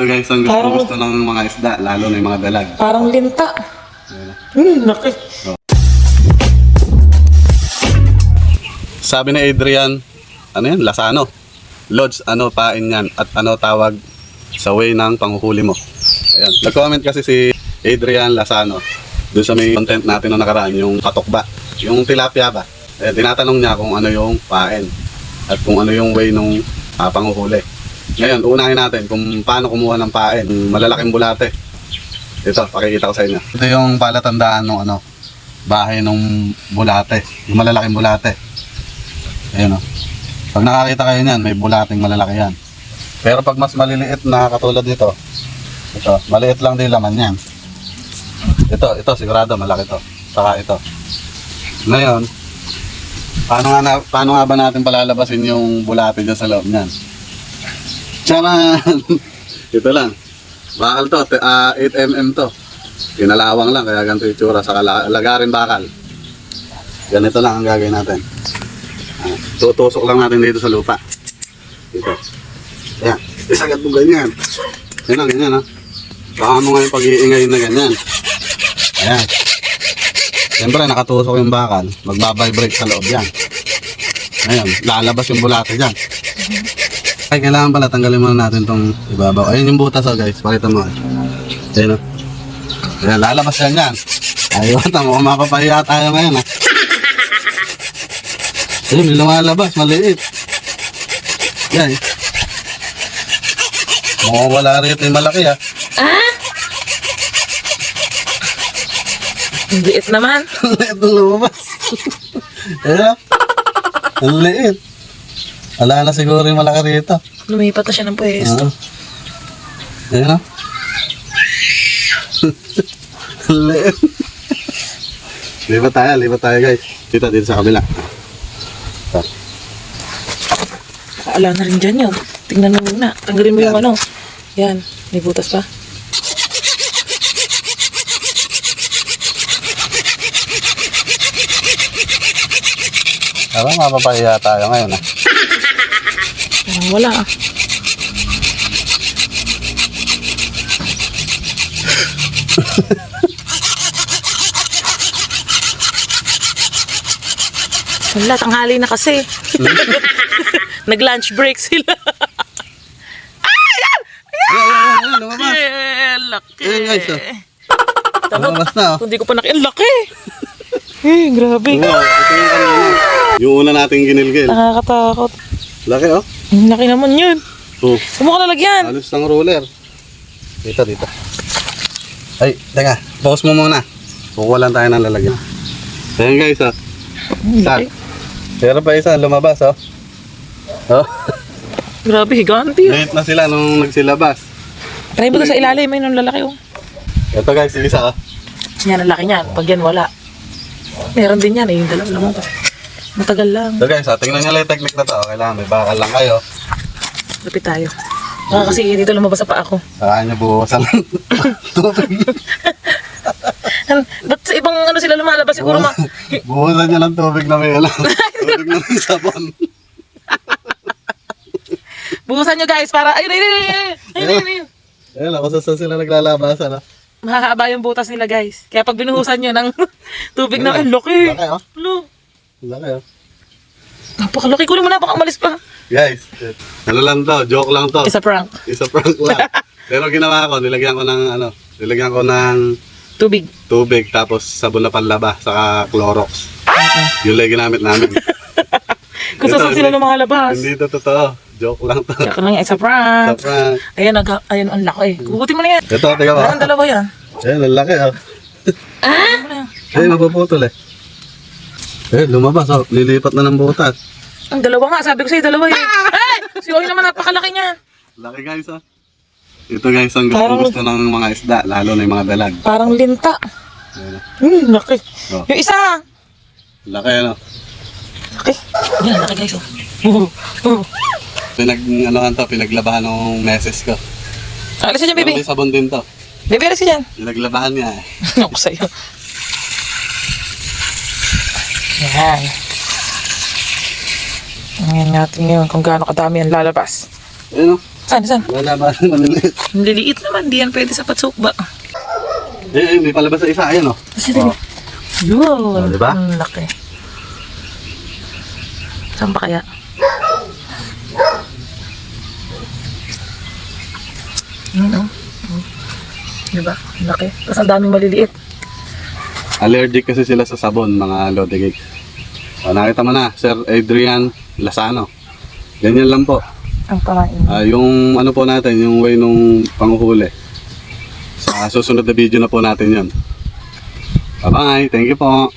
Ito guys, ang gusto, Parang- gusto ng mga isda, lalo na yung mga dalag. Parang linta. Hmm, laki. Sabi ni Adrian, ano yan, Lasano. Lods, ano pain yan at ano tawag sa way ng panguhuli mo. Ayan. Nag-comment kasi si Adrian Lasano doon sa may content natin na nakaraan, yung katokba, yung tilapia ba. Ayan, tinatanong niya kung ano yung pain at kung ano yung way ng ah, panguhuli. Ngayon, unahin natin kung paano kumuha ng pain, malalaking bulate. Ito, pakikita ko sa inyo. Ito yung palatandaan ng ano, bahay ng bulate, yung malalaking bulate. Ayan o. Pag nakakita kayo niyan, may bulating malalaki yan. Pero pag mas maliliit na katulad nito, ito, maliit lang din laman yan. Ito, ito, sigurado malaki to. Saka ito. Ngayon, paano nga, na, paano nga ba natin palalabasin yung bulate dyan sa loob niyan? Tsaran! ito lang. Bakal to, te- ah, 8mm to. Pinalawang lang, kaya ganito yung tsura. Saka la- lagarin bakal. Ganito lang ang gagawin natin. Ah, tutusok lang natin dito sa lupa. Dito. Ayan. Isagat mo ganyan. Yan lang, ganyan ha. Baka mo nga yung pag-iingay na ganyan. Ayan. Siyempre, nakatusok yung bakal. Magbabibrate sa loob yan. Ayan, lalabas yung bulate dyan. Ay, kailangan pala tanggalin muna natin tong ibabaw. Ayun yung butas oh guys. Pakita mo. Ayan oh. Ayan, lalabas yan yan. Ayun, tamo, mapapahiya tayo ngayon ha. Ayun, may lumalabas, maliit. Yan. Mawawala rito yung malaki ha. Ang liit naman. Ang liit ng lumabas. Ayan. Ang liit. Wala na siguro yung malaki rito. Lumipat na siya ng pwesto. Ah. Ayan o. Ang liit. Lipat tayo, lipat tayo guys. Dito, dito sa kabila. Ito. Ala na rin dyan yun. Tingnan mo muna. Tanggalin mo yung ano. Yan. May butas pa. Tama, mapapahiya tayo ngayon ah. Wala ah. Wala, tanghali na kasi. Nag-lunch break sila. Ayan, ayan, ayan, lumabas. Eh, laki. Ayan guys oh. Lumabas na oh. Ko pa nak... Ang laki. Eh, grabe. Wow, ito yung kanina. Yung una nating ginilgil. Nakakatakot. Laki oh. Laki naman yun. Oh, Saan mo ka lalagyan? halos ng ruler. Dito, dito. Ay, teka. Pause mo muna. Kukuha lang tayo ng lalagyan. Ayan guys oh. Laki. Pero pa isa, lumabas oh. Oh, Grabe, higanti. oh. late na sila nung nagsilabas. Try mo sa ilalim, may nung lalaki oh. Ito guys, isa oh. Yan, ang laki niyan. Pag yan, wala. Meron din yan eh, yung dalawa lang to. Matagal lang. So guys, ah, tingnan nyo lang yung technique na to. Kailangan may bakal lang kayo. Lapit tayo. Ah, kasi dito lumabas sa paa ko. Saka nyo buhusan ng tubig. Ba't sa ibang ano sila lumalabas? Siguro ma... buhusan nyo ng tubig na may alam. tubig na may sabon. Buhusan nyo guys para... Ayun, ayun, ayun, ayun, ayun, ayun, ayun. Ayun ako, saan sila naglalabasan ah. Mahahaba yung butas nila guys. Kaya pag binuhusan nyo ng tubig na, ay, laki. Laki oh. Ano? Laki oh. Napakalaki ko naman, baka umalis pa. Guys, ano lang to, joke lang to. Isa prank. Isa prank lang. Pero ginawa ko, nilagyan ko ng ano, nilagyan ko ng Tubig. tubig tapos sabon na panlaba saka Clorox. Yun lang yung ginamit namin. Kung Ito, saan sila hindi- lumalabas. Hindi to totoo. Joke lang to. Kaya lang yan, isa Sa prank. prank. Ayan, nag, ayan, ang laki. Kukutin mo na yan. Ito, tingnan mo. Parang dalawa yan. Ayan, ang laki. Kukutin mo na yan. Ay, mapuputol eh. Eh, lumabas oh. Lilipat na ng butas. Ang dalawa nga, sabi ko sa'yo, dalawa yun. Ay! Si Oy naman, napakalaki niyan. Laki guys oh. Ito guys, ang gusto, Parang- gusto ng mga isda, lalo na yung mga dalag. Parang linta. Ayan, oh. Hmm, laki. Oh. Yung isa. Laki ano. Laki. Yan, laki guys. Oh. Uh. Pinag, anohan to, pinaglabahan ng meses ko. Alis ka dyan, Pero baby. may sabon din to. Baby, alis ka dyan. Pinaglabahan niya eh. Ako sa'yo. Yan. Ngayon natin ngayon kung gaano kadami ang lalabas. Ayan oh. Saan, saan? Wala ba? Maliliit. Ang liliit naman, di yan pwede sa patsukba. Eh, eh, may palabas sa isa. Ayan, oh. Kasi oh. Yun. Oh, diba? Ang laki. Saan pa kaya? Yun. Oh. Diba? Ang laki. Tapos ang daming maliliit. Allergic kasi sila sa sabon, mga lodigig. O, nakita mo na, Sir Adrian Lasano. Ganyan lang po. Ang pamain. Ah, yung ano po natin, yung way nung panguhuli. Sa susunod na video na po natin yun. Bye-bye. Thank you po.